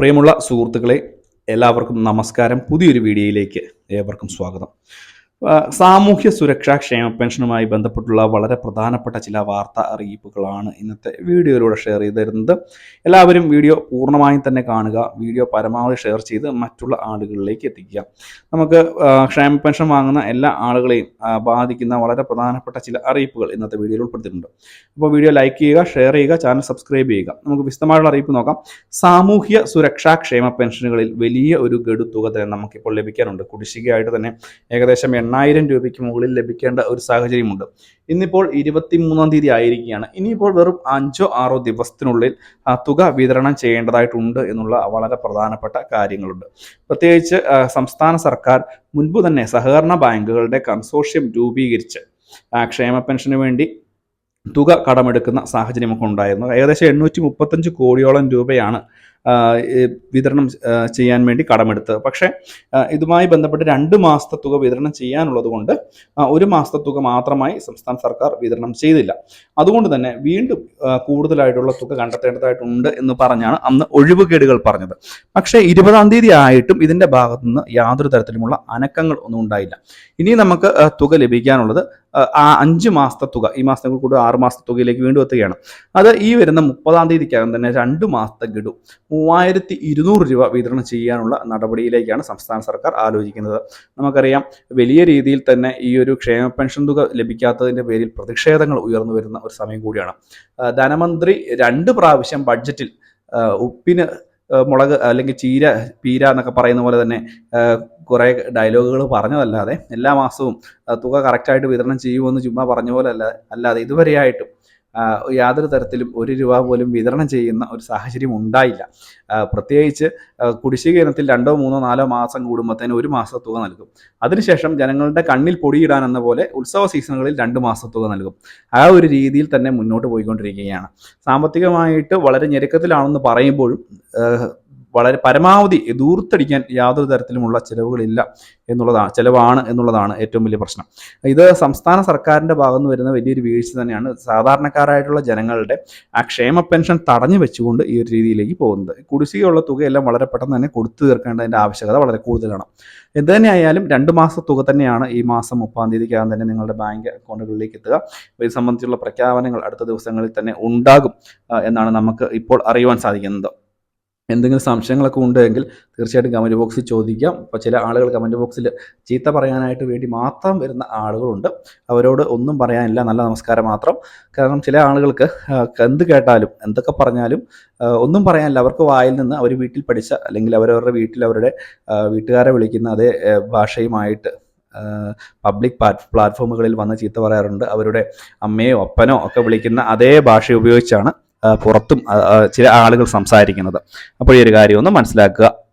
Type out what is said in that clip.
പ്രിയമുള്ള സുഹൃത്തുക്കളെ എല്ലാവർക്കും നമസ്കാരം. പുതിയൊരു വീഡിയോയിലേക്ക് ഏവർക്കും സ്വാഗതം. സാമൂഹ്യ സുരക്ഷാ ക്ഷേമ പെൻഷനുമായി ബന്ധപ്പെട്ടുള്ള വളരെ പ്രധാനപ്പെട്ട ചില വാർത്താ അറിയിപ്പുകളാണ് ഇന്നത്തെ വീഡിയോയിലൂടെ ഷെയർ ചെയ്ത് തരുന്നത് എല്ലാവരും വീഡിയോ പൂർണമായും തന്നെ കാണുക വീഡിയോ പരമാവധി ഷെയർ ചെയ്ത് മറ്റുള്ള ആളുകളിലേക്ക് എത്തിക്കുക. നമുക്ക് ക്ഷേമ പെൻഷൻ വാങ്ങുന്ന എല്ലാ ആളുകളെയും ബാധിക്കുന്ന വളരെ പ്രധാനപ്പെട്ട ചില അറിയിപ്പുകൾ ഇന്നത്തെ വീഡിയോയിൽ ഉൾപ്പെടുത്തിയിട്ടുണ്ട്. അപ്പോൾ വീഡിയോ ലൈക്ക് ചെയ്യുക ഷെയർ ചെയ്യുക ചാനൽ സബ്സ്ക്രൈബ് ചെയ്യുക. നമുക്ക് വിശദമായുള്ള അറിയിപ്പ് നോക്കാം. സാമൂഹ്യ സുരക്ഷാ ക്ഷേമ പെൻഷനുകളിൽ വലിയ ഒരു ഗഡു തുക തന്നെ നമുക്കിപ്പോൾ ലഭിക്കാനുണ്ട് കുടിശ്ശികയായിട്ട് തന്നെ ഏകദേശം എണ്ണായിരം രൂപയ്ക്ക് മുകളിൽ ലഭിക്കേണ്ട ഒരു സാഹചര്യമുണ്ട്. ഇന്നിപ്പോൾ ഇരുപത്തി മൂന്നാം തീയതി ആയിരിക്കുകയാണ്. ഇനിയിപ്പോൾ വെറും അഞ്ചോ ആറോ ദിവസത്തിനുള്ളിൽ ആ തുക വിതരണം ചെയ്യേണ്ടതായിട്ടുണ്ട് എന്നുള്ള വളരെ പ്രധാനപ്പെട്ട കാര്യങ്ങളുണ്ട്. പ്രത്യേകിച്ച് സംസ്ഥാന സർക്കാർ മുൻപ് തന്നെ സഹകരണ ബാങ്കുകളുടെ കൺസോർഷ്യം രൂപീകരിച്ച് ക്ഷേമ പെൻഷന് വേണ്ടി തുക കടമെടുക്കുന്ന സാഹചര്യമൊക്കെ ഉണ്ടായിരുന്നു. ഏകദേശം എണ്ണൂറ്റി മുപ്പത്തഞ്ച് കോടിയോളം രൂപയാണ് വിതരണം ചെയ്യാൻ വേണ്ടി കടമെടുത്തത് പക്ഷേ ഇതുമായി ബന്ധപ്പെട്ട് രണ്ട് മാസത്തെ തുക വിതരണം ചെയ്യാനുള്ളത് കൊണ്ട് ഒരു മാസത്തെ തുക മാത്രമായി സംസ്ഥാന സർക്കാർ വിതരണം ചെയ്തില്ല. അതുകൊണ്ട് തന്നെ വീണ്ടും കൂടുതലായിട്ടുള്ള തുക കണ്ടെത്തേണ്ടതായിട്ടുണ്ട് എന്ന് പറഞ്ഞാണ് അന്ന് ഒഴിവുകേടുകൾ പറഞ്ഞത്. പക്ഷേ ഇരുപതാം തീയതി ആയിട്ടും ഇതിന്റെ ഭാഗത്തുനിന്ന് യാതൊരു തരത്തിലുമുള്ള അനക്കങ്ങൾ ഒന്നും ഉണ്ടായില്ല. ഇനി നമുക്ക് തുക ലഭിക്കാനുള്ളത് ആ, അഞ്ച് മാസത്തെ തുക ഈ മാസത്തെ കൂടുതൽ ആറ് മാസത്തെ തുകയിലേക്ക് വീണ്ടും എത്തുകയാണ്. അത് ഈ വരുന്ന മുപ്പതാം തീയതിക്കകം തന്നെ രണ്ട് മാസത്തെ ഗഡു മൂവായിരത്തി ഇരുന്നൂറ് രൂപ വിതരണം ചെയ്യാനുള്ള നടപടിയിലേക്കാണ് സംസ്ഥാന സർക്കാർ ആലോചിക്കുന്നത്. നമുക്കറിയാം വലിയ രീതിയിൽ തന്നെ ഈ ഒരു ക്ഷേമ പെൻഷൻ തുക ലഭിക്കാത്തതിന്റെ പേരിൽ പ്രതിഷേധങ്ങൾ ഉയർന്നു വരുന്ന ഒരു സമയം കൂടിയാണ്. ധനമന്ത്രി രണ്ട് പ്രാവശ്യം ബഡ്ജറ്റിൽ ഉപ്പിന് മുളക് അല്ലെങ്കിൽ ചീര പീര എന്നൊക്കെ പറയുന്ന പോലെ തന്നെ കുറേ ഡയലോഗുകൾ പറഞ്ഞതല്ലാതെ എല്ലാ മാസവും തുക കറക്റ്റായിട്ട് വിതരണം ചെയ്യുമെന്ന് ചുമ്മാ പറഞ്ഞ പോലെ അല്ലാതെ അല്ലാതെ ഇതുവരെയായിട്ടും യാതൊരു തരത്തിലും ഒരു രൂപ പോലും വിതരണം ചെയ്യുന്ന ഒരു സാഹചര്യം ഉണ്ടായില്ല. പ്രത്യേകിച്ച് കുടിശ്ശിക ഇനത്തിൽ രണ്ടോ മൂന്നോ നാലോ മാസം കൂടുമ്പോഴത്തേന് ഒരു മാസ തുക നൽകും. അതിനുശേഷം ജനങ്ങളുടെ കണ്ണിൽ പൊടിയിടാൻ എന്ന പോലെ ഉത്സവ സീസണുകളിൽ രണ്ട് മാസ തുക നൽകും. ആ ഒരു രീതിയിൽ തന്നെ മുന്നോട്ട് പോയിക്കൊണ്ടിരിക്കുകയാണ്. സാമ്പത്തികമായിട്ട് വളരെ ഞെരുക്കത്തിലാണെന്ന് പറയുമ്പോഴും വളരെ പരമാവധി ദൂർത്തടിക്കാൻ യാതൊരു തരത്തിലുമുള്ള ചിലവുകളില്ല എന്നുള്ളതാണ് ചിലവാണ് എന്നുള്ളതാണ് ഏറ്റവും വലിയ പ്രശ്നം. ഇത് സംസ്ഥാന സർക്കാരിന്റെ ഭാഗത്ത് നിന്ന് വരുന്ന വലിയൊരു വീഴ്ച തന്നെയാണ് സാധാരണക്കാരായിട്ടുള്ള ജനങ്ങളുടെ ആ ക്ഷേമ പെൻഷൻ തടഞ്ഞു വെച്ചുകൊണ്ട് ഈ ഒരു രീതിയിലേക്ക് പോകുന്നത്. കുടിശ്ശികയുള്ള തുകയെല്ലാം വളരെ പെട്ടെന്ന് തന്നെ കൊടുത്തു തീർക്കേണ്ടതിന്റെ ആവശ്യകത വളരെ കൂടുതലാണ്. എന്ത് തന്നെയായാലും രണ്ട് മാസ തുക തന്നെയാണ് ഈ മാസം മുപ്പാം തീയതിക്കകം തന്നെ നിങ്ങളുടെ ബാങ്ക് അക്കൗണ്ടുകളിലേക്ക് എത്തുക. ഇത് സംബന്ധിച്ചുള്ള പ്രഖ്യാപനങ്ങൾ അടുത്ത ദിവസങ്ങളിൽ തന്നെ ഉണ്ടാകും എന്നാണ് നമുക്ക് ഇപ്പോൾ അറിയുവാൻ സാധിക്കുന്നത്. എന്തെങ്കിലും സംശയങ്ങളൊക്കെ ഉണ്ടെങ്കിൽ തീർച്ചയായിട്ടും കമന്റ് ബോക്സിൽ ചോദിക്കാം. അപ്പോൾ ചില ആളുകൾ കമന്റ് ബോക്സിൽ ചീത്ത പറയാനായിട്ട് വേണ്ടി മാത്രം വരുന്ന ആളുകളുണ്ട്. അവരോട് ഒന്നും പറയാനില്ല. നല്ല നമസ്കാരം മാത്രം. കാരണം ചില ആളുകൾക്ക് എന്ത് കേട്ടാലും എന്തൊക്കെ പറഞ്ഞാലും ഒന്നും പറയാനില്ല. അവർക്ക് വായിൽ നിന്ന് അവർ വീട്ടിൽ പഠിച്ച അല്ലെങ്കിൽ അവരവരുടെ വീട്ടിൽ അവരുടെ വീട്ടുകാരെ വിളിക്കുന്ന അതേ ഭാഷയുമായിട്ട് പബ്ലിക് പ്ലാറ്റ്ഫോമുകളിൽ വന്ന് ചീത്ത പറയാറുണ്ട്. അവരുടെ അമ്മയോ അപ്പനോ ഒക്കെ വിളിക്കുന്ന അതേ ഭാഷ ഉപയോഗിച്ചാണ് പുറത്തും ചില ആളുകൾ സംസാരിക്കുന്നത്. അപ്പോൾ ഈ ഒരു കാര്യം ഒന്ന് മനസ്സിലാക്കുക.